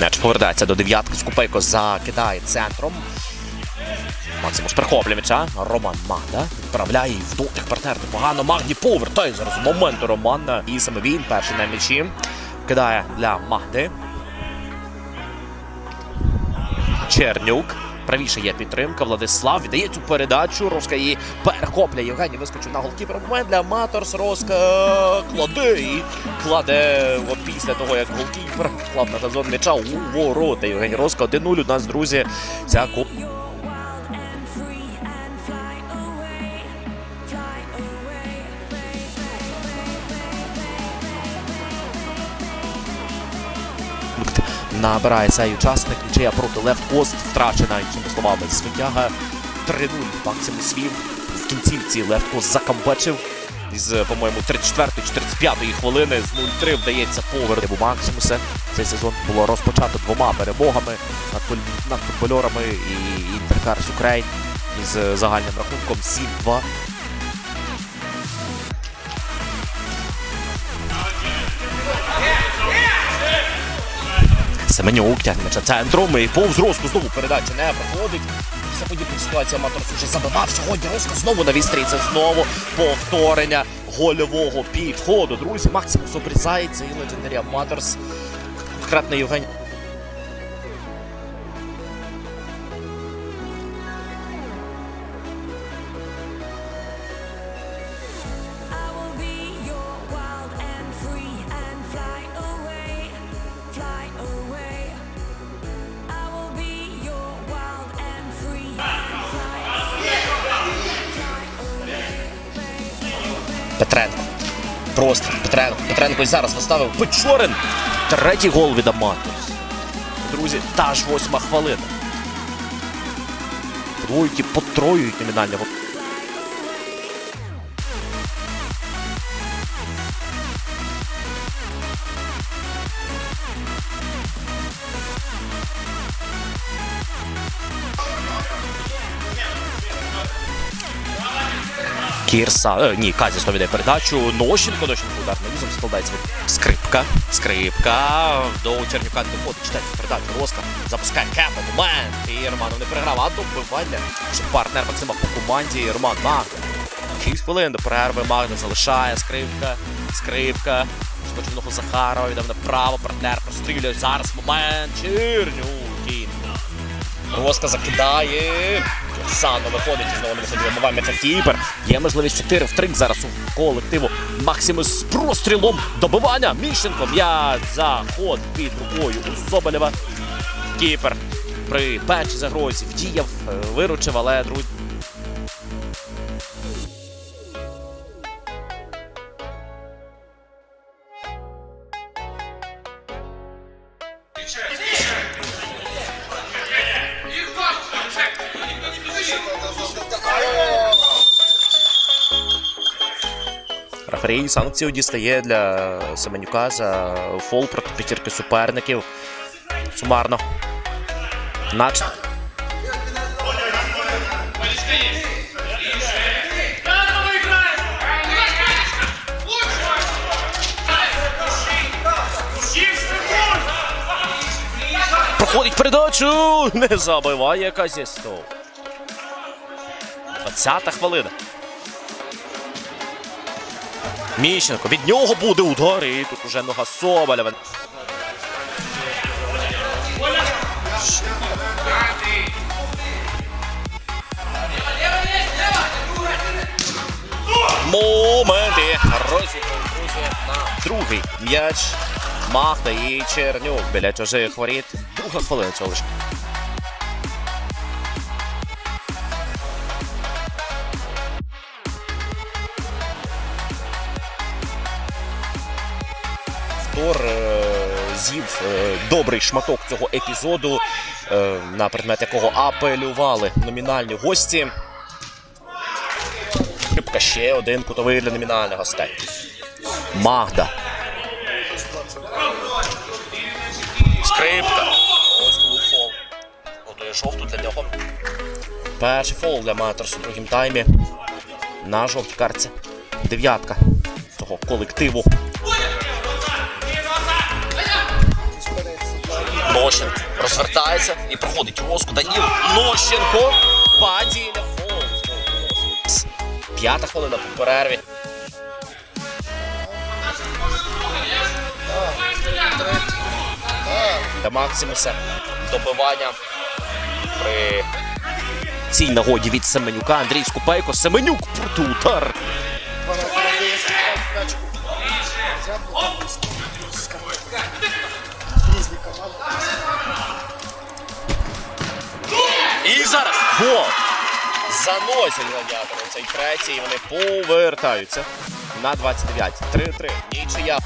М'яч повертається до дев'ятки. Скупейко закидає центром. Максимус прихоплює м'яча. Роман Магда відправляє і в дотик партнер непогано. Магді повертає зараз моменту Романа. І саме він перший на м'ячі. Кидає для Магди. Чернюк. Правіше є підтримка. Владислав віддає цю передачу. Роска її перехопля. Євгеній вискочив на голкіпер. Момент для Маторс. Роска кладе і кладе от після того, як голкіпер вклав на газон м'яча у ворота. Євгеній Роска 1-0 у нас, друзі. Ця набирає цей учасник. Нічия проти Лев Кост втрачена, іншими словами, звитяга 3-0 максимум свів. В кінцівці Лев Кост закамбачив. Із, по-моєму, 34-45 хвилини з 0-3 вдається повернути у Максимуса. Цей сезон було розпочато двома перемогами над, футбольорами і Інтеркарс Україн із загальним рахунком 7-2. Семенюк тягнеться центром і повз Роску знову передача не проходить. Все подібна ситуація Маторс уже забивав сьогодні. Роско знову на відстрій. Це знову повторення гольового підходу. Друзі, Максимус обрізається і легендарі Маторс. Кратний Євгеній. Петренко. Просто Петренко. Петренко і зараз виставив Печорин. Третій гол від Аматорс. Друзі, та ж восьма хвилина. Двойки потроюють номінального. Кірса, е, ні, Казіс веде передачу. Нощенко, Нощенко удар навісом складається. від Скрипка, скрипка. До Чернюка не доходить. Читайте передачу. Роска запускає кепа. Момент. І Романов не програв. А добивання. Партнер Максима по команді. Роман Магда. 6 хвилин до перерви. Магда залишає. Скрипка. Скрипка. Спочатку Захарова. Віддав направо. Партнер прострілює. Зараз момент. Чернюк. Кін. Роска закидає. Сано виходить і знову не виходить. Вимиває м'яча Кіпер. Є можливість 4 в 3 зараз у колективу. Максимус з прострілом добивання. Міщенко м'яч заход під рукою у Соболєва. Кіпер при першій загрозі вдіяв, е, виручив, але друзі. Реферій санкцію дістає для Семенюка за фол проти п'ятірки суперників. Сумарно. Нач. Проходить передачу. Не забиває Казістов. 20-та хвилина. Міщенко. Від нього буде удар. І тут уже нога Соболєва. Моменти. Розіграв, друзі, на другий м'яч. Махта і Чернюк біля чужих воріт. Друга хвилина цього лише. Тор е, з'їв е, добрий шматок цього епізоду, е, на предмет якого апелювали номінальні гості. Шибка ще один кутовий для номінальних гостей. Магда. Скрипка. Ось тут фол. Готує для нього. Перший фол для Матерсу у другому таймі. На жовтій картці. Дев'ятка того колективу. Нощенко розвертається і проходить розку. Даніл Нощенко. Фол. П'ята хвилина по перерві. Та Максимуса добивання при цій нагоді від Семенюка. Андрій Скупейко. Семенюк проти гол! Заносять гладіатори цей третій, і вони повертаються на 29. 3-3. Нічия.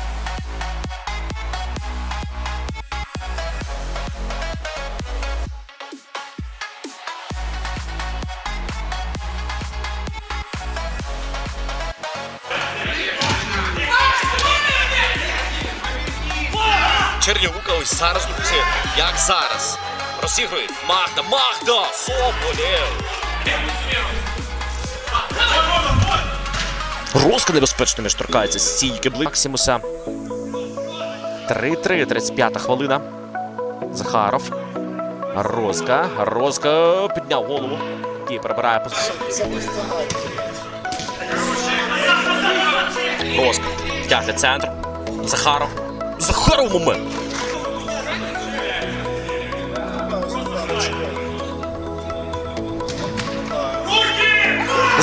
Чернігука ось зараз, друзі, як зараз. Розігрує Магда, Магда! Соболєв! Роска небезпечно між торкається стійки Бли- Максимуса. 3-3, 35 хвилина. Захаров. Розка. Розка підняв голову. І перебирає по Розка. Тягне центр. Захаров. Захаров момент.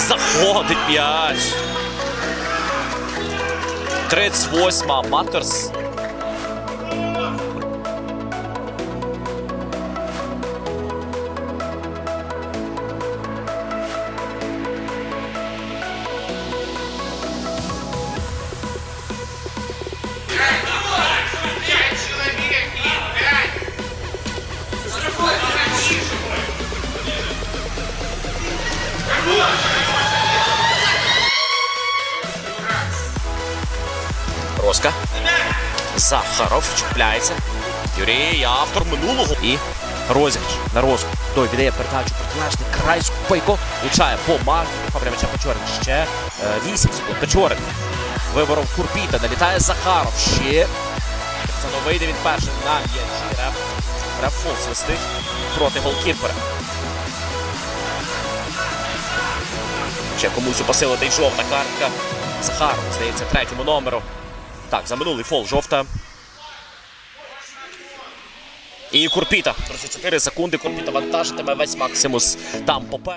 Заходить м'яч. 38-ма Матерс. Захаров чіпляється. Юрій, автор минулого. І розіграш на розку. Той віддає передачу протилежний край Скупейко. Влучає по Марку. Фабря м'яча Печорин. Ще е, 8 секунд. Печорин. Виборов Курпіта. Налітає Захаров. Ще. Це вийде він перший на м'ячі. Реф. Репфол свистить проти голкіпера. Ще комусь у посилити жовта картка. Захаров, здається, третьому номеру. Так, за минулий фол жовта. І Курпіта. Друзі, 4 секунди. Курпіта вантажитиме весь Максимус там поперед.